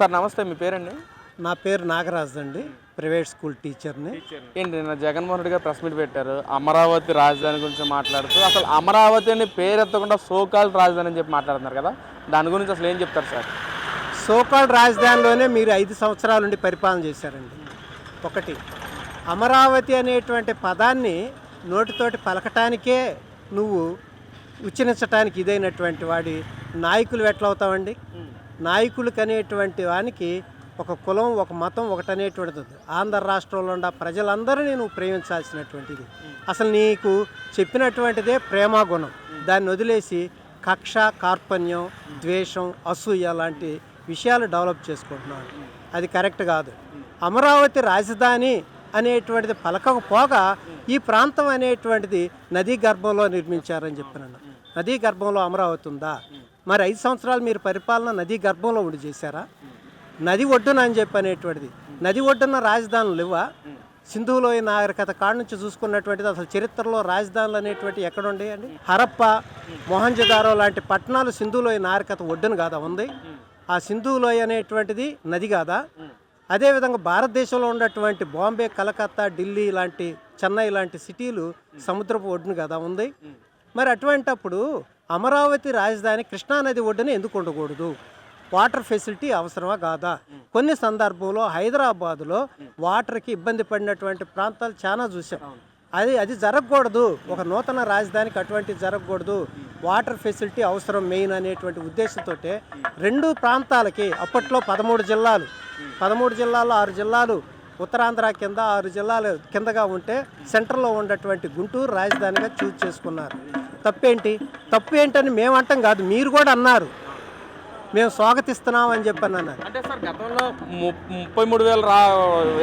Sir నమస్తే మీ పేరండి? నా పేరు నాగరాజు అండి. ప్రైవేట్ స్కూల్ టీచర్ని. ఏంటి నిన్న జగన్మోహన్ రెడ్డి గారు ప్రెస్ మీట్ పెట్టారు. అమరావతి రాజధాని గురించి మాట్లాడుతూ అసలు అమరావతి అని పేరు ఎత్తకుండా సోకాల్ రాజధాని అని చెప్పి మాట్లాడుతున్నారు కదా దాని గురించి అసలు ఏం చెప్తారు సార్? సోకాల్ రాజధానిలోనే మీరు ఐదు సంవత్సరాల నుండి పరిపాలన చేశారండి. ఒకటి అమరావతి అనేటువంటి పదాన్ని నోటితోటి పలకటానికే నువ్వు ఉచ్చరించడానికి ఇదైనటువంటి వాడి నాయకులు ఎట్లవుతావండి? నాయకులకు అనేటువంటి వానికి ఒక కులం ఒక మతం ఒకటి అనేటువంటిది ఆంధ్ర రాష్ట్రంలో ఉన్న ప్రజలందరినీ నువ్వు ప్రేమించాల్సినటువంటిది. అసలు నీకు చెప్పినటువంటిదే ప్రేమ గుణం. దాన్ని వదిలేసి కక్ష కార్పణ్యం ద్వేషం అసూయ లాంటి విషయాలు డెవలప్ చేసుకుంటున్నాడు అది కరెక్ట్ కాదు. అమరావతి రాజధాని అనేటువంటిది పలకకపోగా ఈ ప్రాంతం అనేటువంటిది నదీ గర్భంలో నిర్మించారని చెప్పినాను. నదీ గర్భంలో అమరావతి ఉందా? మరి ఐదు సంవత్సరాలు మీరు పరిపాలన నదీ గర్భంలో ఉండి చేశారా? నది ఒడ్డున అని చెప్పి అనేటువంటిది. నది ఒడ్డున రాజధానులు ఇవ్వ సింధులోయ నాగరికత కాడ నుంచి చూసుకున్నటువంటిది అసలు చరిత్రలో రాజధానులు అనేటువంటి ఎక్కడ ఉండేయండి హరప్ప మొహంజదారో లాంటి పట్టణాలు సింధులోయ నాగరికత ఒడ్డున కాదా ఉంది? ఆ సింధులోయ అనేటువంటిది నది కాదా? అదేవిధంగా భారతదేశంలో ఉన్నటువంటి బాంబే కలకత్తా ఢిల్లీ లాంటి చెన్నై లాంటి సిటీలు సముద్రపు ఒడ్డున కదా ఉంది? మరి అటువంటప్పుడు అమరావతి రాజధాని కృష్ణానది ఒడ్డున ఎందుకు ఉండకూడదు? వాటర్ ఫెసిలిటీ అవసరమా కాదా? కొన్ని సందర్భంలో హైదరాబాదులో వాటర్కి ఇబ్బంది పడినటువంటి ప్రాంతాలు చాలా చూసాం అది అది జరగకూడదు. ఒక నూతన రాజధానికి అటువంటివి జరగకూడదు. వాటర్ ఫెసిలిటీ అవసరం మెయిన్ అనేటువంటి ఉద్దేశంతో రెండు ప్రాంతాలకి అప్పట్లో పదమూడు జిల్లాలు పదమూడు జిల్లాల్లో ఆరు జిల్లాలు ఉత్తరాంధ్ర కింద ఆరు జిల్లాలు కిందగా ఉంటే సెంటర్లో ఉన్నటువంటి గుంటూరు రాజధానిగా చూజ్ చేసుకున్నారు. తప్పేంటి? తప్పు ఏంటని మేము అంటాం కాదు. మీరు కూడా అన్నారు. మేము స్వాగతిస్తున్నాం అని చెప్పని అన్నారు. అంటే సార్ గతంలో ముప్పై మూడు వేల రా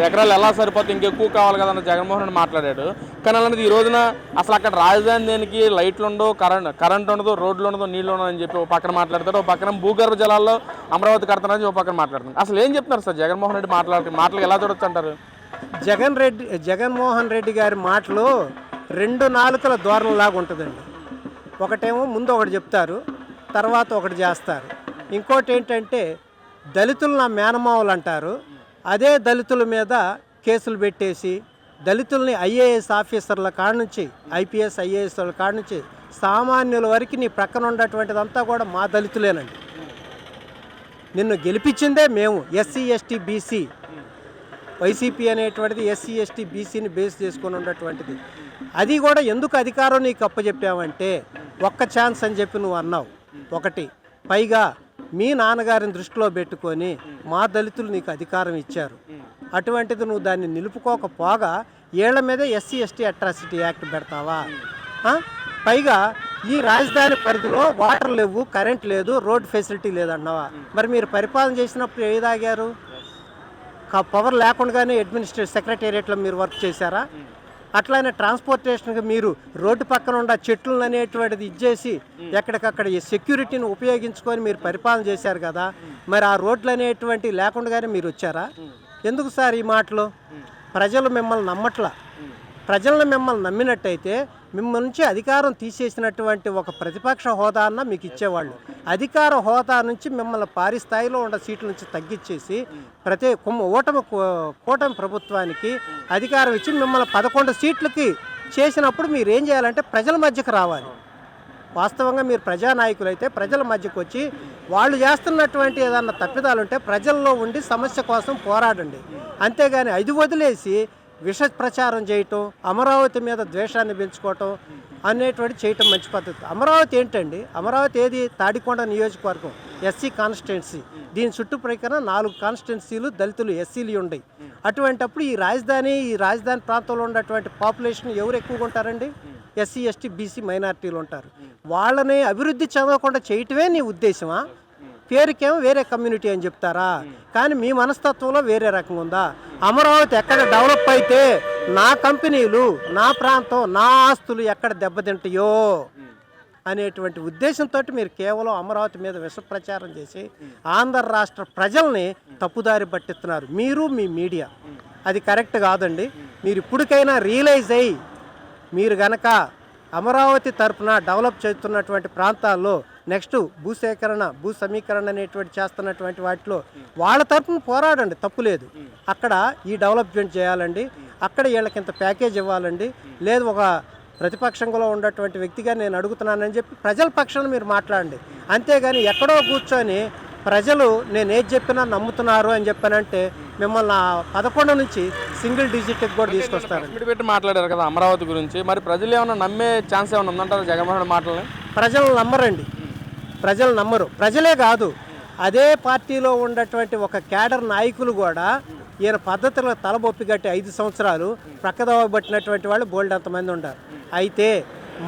ఎకరాలు ఎలా సరిపోతే ఇంకెక్కువ కావాలి కదా అని జగన్మోహన్ రెడ్డి మాట్లాడాడు. కానీ అలాంటిది ఈ రోజున అసలు అక్కడ రాజధాని దేనికి లైట్లు ఉండవు కరెంట్ కరెంట్ ఉండదు రోడ్లు ఉండదు నీళ్ళు ఉండదు అని చెప్పి ఒక పక్కన మాట్లాడతాడు. ఒక పక్కన భూగర్భ జలాల్లో అమరావతి కడతానని ఒక పక్కన మాట్లాడుతున్నారు. అసలు ఏం చెప్తున్నారు సార్ జగన్మోహన్ రెడ్డి మాట్లాడి మాటలు ఎలా చూడొచ్చు అంటారు? జగన్ రెడ్డి జగన్మోహన్ రెడ్డి గారి మాటలు రెండు నాలుకల ధోరణిలాగా ఉంటుందండి. ఒకటేమో ముందు ఒకటి చెప్తారు తర్వాత ఒకటి చేస్తారు. ఇంకోటి ఏంటంటే దళితులు నా మేనమావులు అంటారు. అదే దళితుల మీద కేసులు పెట్టేసి దళితుల్ని ఐఏఎస్ ఆఫీసర్ల కాడ నుంచి ఐపీఎస్ ఐఏఎస్ల కాడ నుంచి సామాన్యుల వరకు నీ ప్రక్కన ఉన్నటువంటిదంతా కూడా మా దళితులేనండి. నిన్ను గెలిపించిందే మేము ఎస్సీ ఎస్టీ బీసీ. వైసీపీ అనేటువంటిది ఎస్సీ ఎస్టీ బీసీని బేస్ చేసుకొని ఉన్నటువంటిది అది కూడా ఎందుకు అధికారం నీకు అప్పచెప్పావంటే ఒక్క ఛాన్స్ అని చెప్పి నువ్వు అన్నావు. ఒకటి పైగా మీ నాన్నగారిని దృష్టిలో పెట్టుకొని మా దళితులు నీకు అధికారం ఇచ్చారు. అటువంటిది నువ్వు దాన్ని నిలుపుకోకపోగా ఏళ్ళ మీద ఎస్సీ ఎస్టీ అట్రాసిటీ యాక్ట్ పెడతావా? పైగా ఈ రాజధాని పరిధిలో వాటర్ లేవు కరెంట్ లేదు రోడ్ ఫెసిలిటీ లేదన్నావా? మరి మీరు పరిపాలన చేసినప్పుడు ఏదాగారు కా- పవర్ లేకుండానే అడ్మినిస్ట్రేటివ్ సెక్రటేరియట్లో మీరు వర్క్ చేశారా? అట్లానే ట్రాన్స్పోర్టేషన్కి మీరు రోడ్డు పక్కన ఉన్న చెట్లు అనేటువంటిది ఇచ్చేసి ఎక్కడికక్కడ ఈ సెక్యూరిటీని ఉపయోగించుకొని మీరు పరిపాలన చేశారు కదా మరి ఆ రోడ్లు అనేటువంటి లేకుండానే మీరు వచ్చారా? ఎందుకు సార్ ఈ మాటలు? ప్రజలు మిమ్మల్ని నమ్మట్లా? ప్రజలను మిమ్మల్ని నమ్మినట్టయితే మిమ్మల్ని నుంచి అధికారం తీసేసినటువంటి ఒక ప్రతిపక్ష హోదా అన్న మీకు ఇచ్చేవాళ్ళు. అధికార హోదా నుంచి మిమ్మల్ని పారి స్థాయిలో ఉన్న సీట్ల నుంచి తగ్గించేసి ప్రతి కుమ్మ ఓటమి కూ- కూటమి ప్రభుత్వానికి అధికారం ఇచ్చి మిమ్మల్ని పదకొండు సీట్లకి చేసినప్పుడు మీరు ఏం చేయాలంటే ప్రజల మధ్యకు రావాలి. వాస్తవంగా మీరు ప్రజానాయకులు అయితే ప్రజల మధ్యకు వచ్చి వాళ్ళు చేస్తున్నటువంటి ఏదన్నా తప్పిదాలు ఉంటే ప్రజల్లో ఉండి సమస్య కోసం పోరాడండి. అంతేగాని అది వదిలేసి విష ప్రచారం చేయటం అమరావతి మీద ద్వేషాన్ని పెంచుకోవటం అనేటువంటి చేయటం మంచి పద్ధతి. అమరావతి ఏంటండి? అమరావతి ఏది? తాడికొండ నియోజకవర్గం ఎస్సీ కాన్స్టిట్యున్సీ. దీని చుట్టూ ప్రక్కన నాలుగు కాన్స్టిట్యున్సీలు దళితులు ఎస్సీలు ఉన్నాయి అటువంటప్పుడు ఈ రాజధాని ఈ రాజధాని ప్రాంతంలో ఉన్నటువంటి పాపులేషన్ ఎవరు ఎక్కువగా ఉంటారండి? ఎస్సీ ఎస్టీ బీసీ మైనారిటీలు ఉంటారు. వాళ్ళని అభివృద్ధి చెందకుండా చేయటమే నీ ఉద్దేశమా? పేరుకేమో వేరే కమ్యూనిటీ అని చెప్తారా? కానీ మీ మనస్తత్వంలో వేరే రకంగా ఉందా? అమరావతి ఎక్కడ డెవలప్ అయితే నా కంపెనీలు నా ప్రాంతం నా ఆస్తులు ఎక్కడ దెబ్బతింటాయో అనేటువంటి ఉద్దేశంతో మీరు కేవలం అమరావతి మీద విషప్రచారం చేసి ఆంధ్ర రాష్ట్ర ప్రజల్ని తప్పుదారి పట్టిస్తున్నారు. మీరు మీ మీడియా. అది కరెక్ట్ కాదండి. మీరు ఇప్పటికైనా రియలైజ్ అయ్యి మీరు గనక అమరావతి తరఫున డెవలప్ చేస్తున్నటువంటి ప్రాంతాల్లో నెక్స్ట్ భూసేకరణ భూ సమీకరణ అనేటువంటి చేస్తున్నటువంటి వాటిలో వాళ్ళ తరపున పోరాడండి తప్పు లేదు. అక్కడ ఈ డెవలప్మెంట్ చేయాలండి. అక్కడ వీళ్ళకి ఇంత ప్యాకేజ్ ఇవ్వాలండి. లేదు ఒక ప్రతిపక్షంలో ఉన్నటువంటి వ్యక్తిగా నేను అడుగుతున్నానని చెప్పి ప్రజల పక్షాన మీరు మాట్లాడండి. అంతేగాని ఎక్కడో కూర్చొని ప్రజలు నేను ఏది చెప్పినా నమ్ముతున్నారు అని చెప్పానంటే మిమ్మల్ని పదకొండు నుంచి సింగిల్ డిజిట్కి కూడా మీట్ పెట్టి మాట్లాడారు కదా అమరావతి గురించి. మరి ప్రజలు ఏమైనా నమ్మే ఛాన్స్ ఏమైనా ఉందంటారు జగన్మోహన్ మాటలని? ప్రజలు నమ్మరండి. ప్రజలు నమ్మరు. ప్రజలే కాదు అదే పార్టీలో ఉన్నటువంటి ఒక కేడర్ నాయకులు కూడా ఈయన పద్ధతిలో తలబొప్పి కట్టి ఐదు సంవత్సరాలు ప్రక్కదోవ పట్టినటువంటి వాళ్ళు బోల్డ్ అంతమంది ఉన్నారు అయితే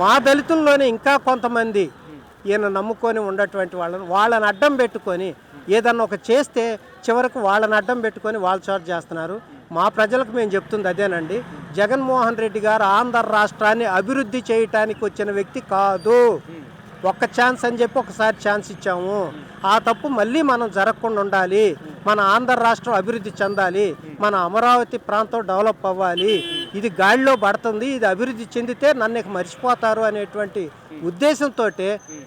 మా దళితుల్లోనే ఇంకా కొంతమంది ఈయన నమ్ముకొని ఉన్నటువంటి వాళ్ళని వాళ్ళని అడ్డం పెట్టుకొని ఏదన్నా ఒక చేస్తే చివరకు వాళ్ళని అడ్డం పెట్టుకొని వాళ్ళ చోటు చేస్తున్నారు. మా ప్రజలకు మేము చెప్తుంది అదేనండి జగన్మోహన్ రెడ్డి గారు ఆంధ్ర రాష్ట్రాన్ని అభివృద్ధి చేయటానికి వచ్చిన వ్యక్తి కాదు. ఒక్క ఛాన్స్ అని చెప్పి ఒకసారి ఛాన్స్ ఇచ్చాము. ఆ తప్పు మళ్ళీ మనం జరగకుండా ఉండాలి. మన ఆంధ్ర రాష్ట్రం అభివృద్ధి చెందాలి. మన అమరావతి ప్రాంతం డెవలప్ అవ్వాలి. ఇది గాడిలో పడుతుంది. ఇది అభివృద్ధి చెందితే నన్ను మర్చిపోతారు అనేటువంటి ఉద్దేశంతో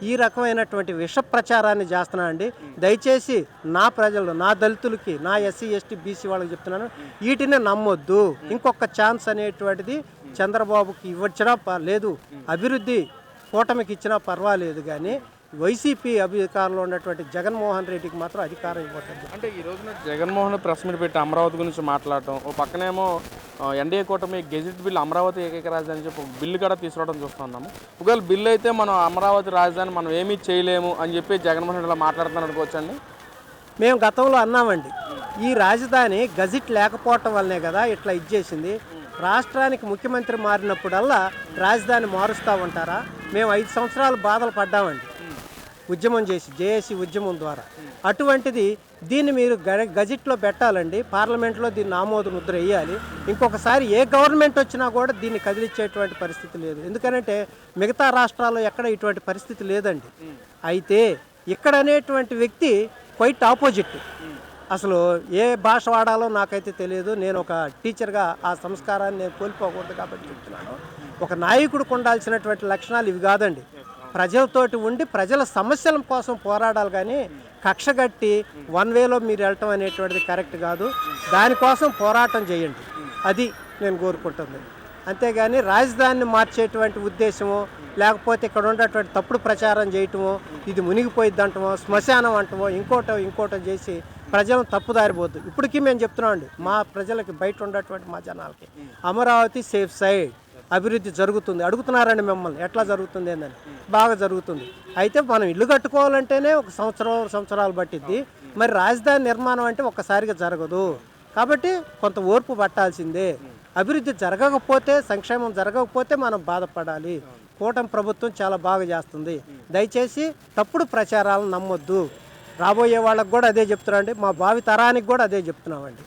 ఈ రకమైనటువంటి విష ప్రచారాన్ని చేస్తున్నానండి దయచేసి నా ప్రజలు నా దళితులకి నా ఎస్సీ ఎస్టీ బీసీ వాళ్ళకి చెప్తున్నాను. వీటిని నమ్మొద్దు. ఇంకొక ఛాన్స్ అనేటువంటిది చంద్రబాబుకి ఇవ్వచ్చడం ప- లేదు అభివృద్ధి కూటమికి ఇచ్చినా పర్వాలేదు కానీ వైసీపీ అధికారంలో ఉన్నటువంటి జగన్మోహన్ రెడ్డికి మాత్రం అధికారం ఇవ్వట్లేదు. అంటే ఈ రోజున జగన్మోహన్ ప్రెస్ మీట్ పెట్టి అమరావతి గురించి మాట్లాడటం ఓ పక్కనేమో ఎన్డీఏ కూటమి గెజిట్ బిల్ అమరావతి ఏకైక రాజధాని చెప్పి బిల్లు కూడా తీసుకురావడం చూస్తున్నాము ఒకవేళ బిల్లు అయితే మనం అమరావతి రాజధాని మనం ఏమీ చేయలేము అని చెప్పి జగన్మోహన్ రెడ్డి ఇలా మాట్లాడుతున్నాను అనుకోవచ్చండి మేము గతంలో అన్నామండి ఈ రాజధాని గజిట్ లేకపోవటం వల్లనే కదా ఇట్లా ఇచ్చేసింది. రాష్ట్రానికి ముఖ్యమంత్రి మారినప్పుడల్లా రాజధాని మారుస్తూ ఉంటారా? మేము ఐదు సంవత్సరాలు బాధలు పడ్డామండి. ఉద్యమం చేసి జేఏసీ ఉద్యమం ద్వారా. అటువంటిది దీన్ని మీరు గ- గజెట్లో పెట్టాలండి. పార్లమెంట్లో దీన్ని ఆమోద ముద్ర వేయాలి. ఇంకొకసారి ఏ గవర్నమెంట్ వచ్చినా కూడా దీన్ని కదిలించేటువంటి పరిస్థితి లేదు. ఎందుకంటే మిగతా రాష్ట్రాల్లో ఎక్కడ ఇటువంటి పరిస్థితి లేదండి. అయితే ఇక్కడ అనేటువంటి వ్యక్తి క్వైట్ ఆపోజిట్. అసలు ఏ భాష వాడాలో నాకైతే తెలియదు. నేను ఒక టీచర్గా ఆ సంస్కారాన్ని నేను కోల్పోకూడదు కాబట్టి చెప్తున్నాను. ఒక నాయకుడికి ఉండాల్సినటువంటి లక్షణాలు ఇవి కాదండి. ప్రజలతోటి ఉండి ప్రజల సమస్యల కోసం పోరాడాలి కానీ కక్షగట్టి వన్ వేలో మీరు వెళ్ళటం అనేటువంటిది కరెక్ట్ కాదు. దానికోసం పోరాటం చేయండి. అది నేను కోరుకుంటుంది. అంతేగాని రాజధానిని మార్చేటువంటి ఉద్దేశము లేకపోతే ఇక్కడ ఉండేటువంటి తప్పుడు ప్రచారం చేయటమో ఇది మునిగిపోయిద్ది అంటమో శ్మశానం అంటమో ఇంకోటో ఇంకోటో చేసి ప్రజలను తప్పుదారిపోద్దు ఇప్పటికీ మేము చెప్తున్నాం అండి మా ప్రజలకి బయట ఉండేటువంటి మా జనాలకి. Amaravati safe side. అభివృద్ధి జరుగుతుంది. అడుగుతున్నారండి మిమ్మల్ని. ఎట్లా జరుగుతుంది ఏందని? బాగా జరుగుతుంది. అయితే మనం ఇల్లు కట్టుకోవాలంటేనే ఒక సంవత్సరం సంవత్సరాలు పట్టిద్ది. మరి రాజధాని నిర్మాణం అంటే ఒక్కసారిగా జరగదు. కాబట్టి కొంత ఓర్పు పట్టాల్సిందే. అభివృద్ధి జరగకపోతే సంక్షేమం జరగకపోతే మనం బాధపడాలి. కూటమి ప్రభుత్వం చాలా బాగా చేస్తుంది. దయచేసి తప్పుడు ప్రచారాలను నమ్మొద్దు. రాబోయే వాళ్ళకు కూడా అదే చెప్తున్నామండి మా భావి తరానికి కూడా అదే చెప్తున్నామండి.